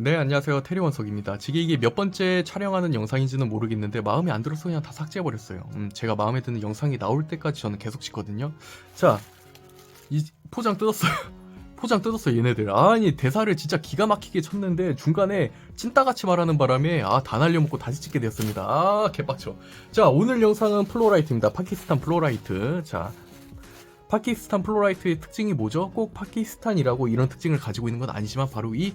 네, 안녕하세요. 테리원석입니다. 지금 이게 몇 번째 촬영하는 영상인지는 모르겠는데 마음에 안 들어서 그냥 다 삭제해버렸어요. 음, 제가 마음에 드는 영상이 나올 때까지 저는 계속 찍거든요. 자, 이 포장 뜯었어요. 포장 뜯었어요, 얘네들. 아니, 대사를 진짜 기가 막히게 쳤는데 중간에 찐따같이 말하는 바람에 아, 다 날려먹고 다시 찍게 되었습니다. 아, 개빡쳐. 자, 오늘 영상은 플로라이트입니다. 파키스탄 플로라이트. 자, 파키스탄 플로라이트의 특징이 뭐죠? 꼭 파키스탄이라고 이런 특징을 가지고 있는 건 아니지만 바로 이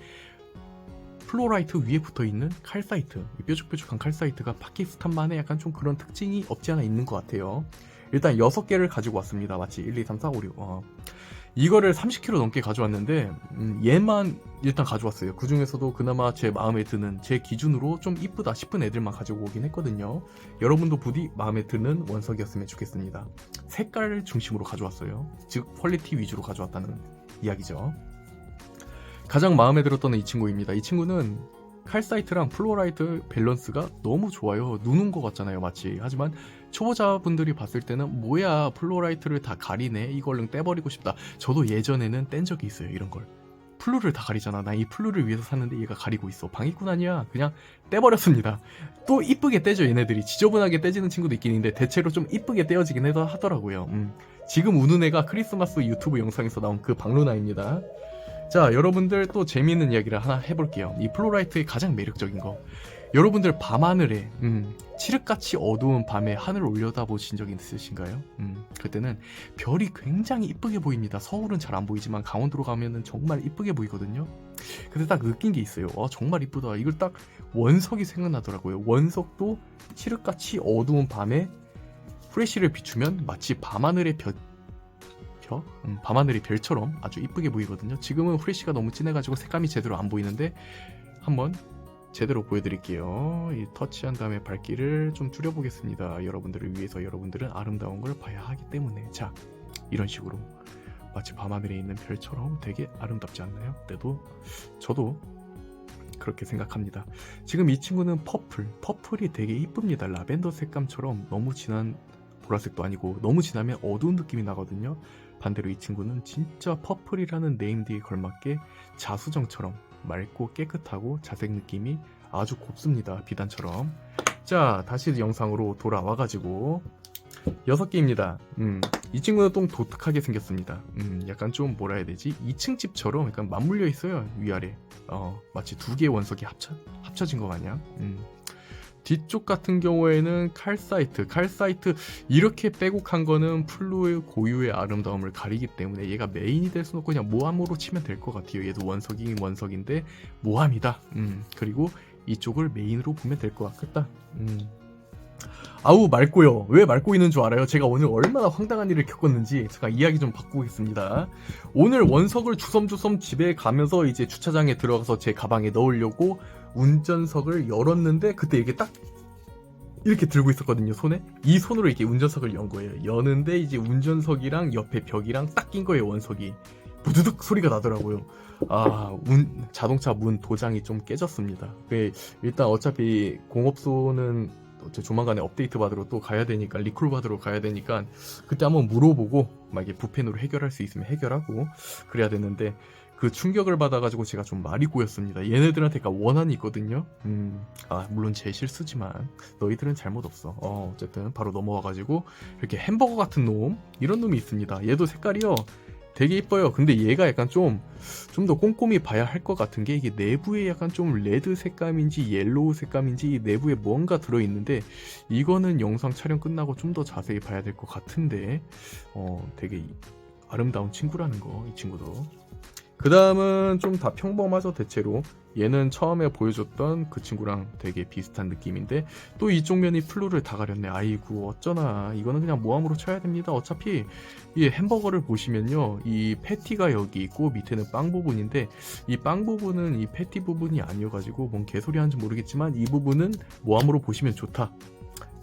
플로라이트 위에 붙어 있는 칼사이트, 이 뾰족뾰족한 칼사이트가 파키스탄만의 약간 좀 그런 특징이 없지 않아 있는 것 같아요. 일단 6개를 가지고 왔습니다. 마치 1, 2, 3, 4, 5, 6. 어. 이거를 30kg 넘게 가져왔는데 음, 얘만 일단 가져왔어요. 그 중에서도 그나마 제 마음에 드는 제 기준으로 좀 이쁘다 싶은 애들만 가지고 오긴 했거든요. 여러분도 부디 마음에 드는 원석이었으면 좋겠습니다. 색깔을 중심으로 가져왔어요. 즉 퀄리티 위주로 가져왔다는 이야기죠. 가장 마음에 들었던 이 친구입니다. 이 친구는 칼사이트랑 플로라이트 밸런스가 너무 좋아요. 누는 것 같잖아요, 마치. 하지만 초보자분들이 봤을 때는 뭐야, 플로라이트를 다 가리네. 이걸로 떼버리고 싶다. 저도 예전에는 뗀 적이 있어요, 이런 걸. 플루를 다 가리잖아. 나 이 플루를 위해서 샀는데 얘가 가리고 있어. 방해꾼 아니야. 그냥 떼버렸습니다. 또 이쁘게 떼죠, 얘네들이. 지저분하게 떼지는 친구도 있긴 있는데 대체로 좀 이쁘게 떼어지긴 하더라고요. 음. 지금 우는 애가 크리스마스 유튜브 영상에서 나온 그 박루나입니다. 자, 여러분들 또 재미있는 이야기를 하나 해볼게요. 이 플로라이트의 가장 매력적인 거. 여러분들 밤하늘에, 음, 칠흑같이 어두운 밤에 하늘 올려다 보신 적 있으신가요? 음, 그때는 별이 굉장히 이쁘게 보입니다. 서울은 잘 안 보이지만 강원도로 가면은 정말 이쁘게 보이거든요. 근데 딱 느낀 게 있어요. 와, 정말 이쁘다. 이걸 딱 원석이 생각나더라고요. 원석도 칠흑같이 어두운 밤에 프레쉬를 비추면 마치 밤하늘의 별, 별? 음, 밤하늘의 별처럼 아주 이쁘게 보이거든요. 지금은 후레쉬가 너무 진해가지고 색감이 제대로 안 보이는데 한번 제대로 보여드릴게요. 이 터치한 다음에 밝기를 좀 줄여보겠습니다. 여러분들을 위해서 여러분들은 아름다운 걸 봐야 하기 때문에 자 이런 식으로 마치 밤하늘에 있는 별처럼 되게 아름답지 않나요? 때도 저도 그렇게 생각합니다. 지금 이 친구는 퍼플, 퍼플이 되게 이쁩니다. 라벤더 색감처럼 너무 진한 보라색도 아니고 너무 진하면 어두운 느낌이 나거든요. 반대로 이 친구는 진짜 퍼플이라는 네임드에 걸맞게 자수정처럼 맑고 깨끗하고 자색 느낌이 아주 곱습니다. 비단처럼. 자, 다시 영상으로 돌아와가지고 여섯 개입니다. 음, 이 친구는 좀 독특하게 생겼습니다. 음, 약간 좀 뭐라 해야 되지? 2층 집처럼 약간 맞물려 있어요. 위아래. 어, 마치 두 개의 원석이 합쳐, 합쳐진 것 마냥. 음. 뒤쪽 같은 경우에는 칼사이트, 칼사이트 이렇게 빼곡한 거는 플루의 고유의 아름다움을 가리기 때문에 얘가 메인이 될 수는 없고 그냥 모함으로 치면 될 것 같아요. 얘도 원석이긴 원석인데 모함이다. 음, 그리고 이쪽을 메인으로 보면 될 것 같겠다. 음. 아우 맑고요. 왜 맑고 있는 줄 알아요? 제가 오늘 얼마나 황당한 일을 겪었는지 제가 이야기 좀 바꾸겠습니다. 오늘 원석을 주섬주섬 집에 가면서 이제 주차장에 들어가서 제 가방에 넣으려고 운전석을 열었는데 그때 이게 딱 이렇게 들고 있었거든요 손에. 이 손으로 이렇게 운전석을 연 거예요. 여는데 이제 운전석이랑 옆에 벽이랑 딱 낀 거예요 원석이. 부두둑 소리가 나더라고요. 아 운, 자동차 문 도장이 좀 깨졌습니다. 그 일단 어차피 공업소는 조만간에 업데이트 받으러 또 가야 되니까 리콜 받으러 가야 되니까 그때 한번 물어보고 막 이게 부펜으로 해결할 수 있으면 해결하고 그래야 되는데 그 충격을 받아가지고 제가 좀 말이 꼬였습니다. 얘네들한테 가 원한이 있거든요. 음, 아 물론 제 실수지만 너희들은 잘못 없어. 어, 어쨌든 바로 넘어와가지고 이렇게 햄버거 같은 놈 이런 놈이 있습니다. 얘도 색깔이요. 되게 이뻐요. 근데 얘가 약간 좀 좀 더 꼼꼼히 봐야 할 것 같은 게 이게 내부에 약간 좀 레드 색감인지 옐로우 색감인지 내부에 뭔가 들어 있는데 이거는 영상 촬영 끝나고 좀 더 자세히 봐야 될 것 같은데 어 되게 아름다운 친구라는 거 이 친구도 그 다음은 좀 다 평범하죠 대체로. 얘는 처음에 보여줬던 그 친구랑 되게 비슷한 느낌인데 또 이쪽 면이 플루를 다 가렸네. 아이고 어쩌나. 이거는 그냥 모함으로 쳐야 됩니다 어차피. 이 햄버거를 보시면요 이 패티가 여기 있고 밑에는 빵 부분인데 이 빵 부분은 이 패티 부분이 아니어가지고 뭔 개소리 하는지 모르겠지만 이 부분은 모함으로 보시면 좋다.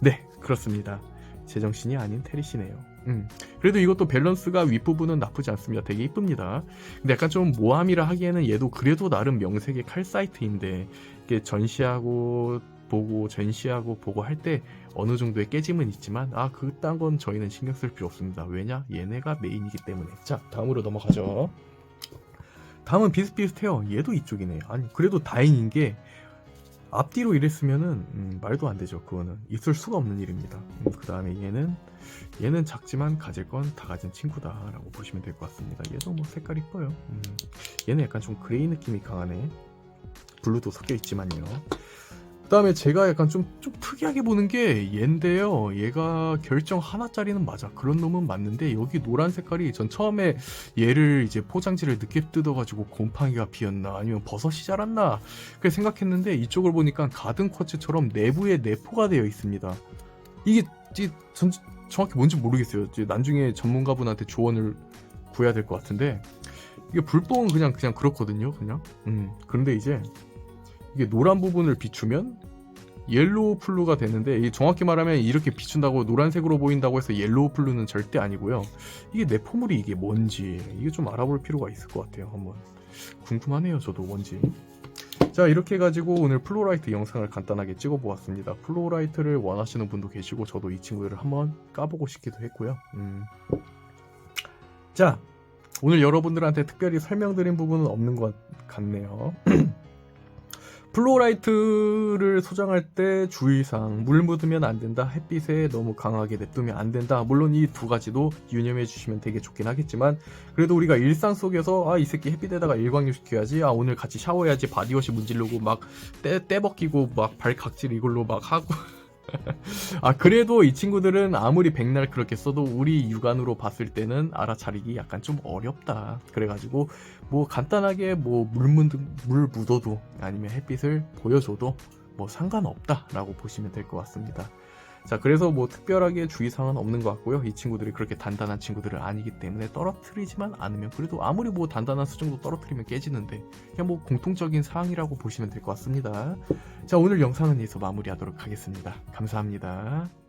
네 그렇습니다. 제정신이 아닌 테리시네요 음. 그래도 이것도 밸런스가 윗부분은 나쁘지 않습니다. 되게 이쁩니다. 근데 약간 좀 모함이라 하기에는 얘도 그래도 나름 명색의 칼 사이트인데 이게 전시하고 보고 전시하고 보고 할 때 어느 정도의 깨짐은 있지만 아 그딴 건 저희는 신경 쓸 필요 없습니다. 왜냐 얘네가 메인이기 때문에 자 다음으로 넘어가죠. 다음은 비슷비슷해요. 얘도 이쪽이네요. 아니 그래도 다행인 게 앞뒤로 이랬으면은 음, 말도 안 되죠. 그거는 있을 수가 없는 일입니다. 음, 그 다음에 얘는 얘는 작지만 가질 건 다 가진 친구다라고 보시면 될 것 같습니다. 얘도 뭐 색깔 이뻐요. 음, 얘는 약간 좀 그레이 느낌이 강하네. 블루도 섞여 있지만요. 그다음에 제가 약간 좀, 좀 특이하게 보는 게 얘인데요. 얘가 결정 하나짜리는 맞아. 그런 놈은 맞는데 여기 노란 색깔이 전 처음에 얘를 이제 포장지를 늦게 뜯어가지고 곰팡이가 피었나 아니면 버섯이 자랐나 그렇게 생각했는데 이쪽을 보니까 가든 쿼츠처럼 내부에 내포가 되어 있습니다. 이게 이- 전 정확히 뭔지 모르겠어요. 이제 나중에 전문가분한테 조언을 구해야 될 것 같은데 이게 불뽕은 그냥 그냥 그렇거든요. 그냥. 음. 그런데 이제 이게 노란 부분을 비추면 옐로우 플루가 되는데 정확히 말하면 이렇게 비춘다고 노란색으로 보인다고 해서 옐로우 플루는 절대 아니고요. 이게 내 포물이 이게 뭔지 이게 좀 알아볼 필요가 있을 것 같아요. 한번 궁금하네요. 저도 뭔지. 자 이렇게 해가지고 오늘 플로라이트 영상을 간단하게 찍어보았습니다. 플로라이트를 원하시는 분도 계시고 저도 이 친구들을 한번 까보고 싶기도 했고요. 음. 자 오늘 여러분들한테 특별히 설명드린 부분은 없는 것 같네요. 플로라이트를 소장할 때 주의사항 물 묻으면 안 된다 햇빛에 너무 강하게 냅두면 안 된다. 물론 이 두 가지도 유념해 주시면 되게 좋긴 하겠지만 그래도 우리가 일상 속에서 아 이 새끼 햇빛에다가 일광욕 시켜야지 아 오늘 같이 샤워해야지 바디워시 문지르고 막때 떼벗기고 막 발각질 이걸로 막 하고 아 그래도 이 친구들은 아무리 백날 그렇게 써도 우리 육안으로 봤을 때는 알아차리기 약간 좀 어렵다 그래가지고 뭐 간단하게 뭐물 물 묻어도 아니면 햇빛을 보여줘도 뭐 상관없다 라고 보시면 될 것 같습니다. 자 그래서 뭐 특별하게 주의사항은 없는 것 같고요. 이 친구들이 그렇게 단단한 친구들은 아니기 때문에 떨어뜨리지만 않으면 그래도 아무리 뭐 단단한 수정도 떨어뜨리면 깨지는데 그냥 뭐 공통적인 사항이라고 보시면 될 것 같습니다. 자 오늘 영상은 여기서 마무리하도록 하겠습니다. 감사합니다.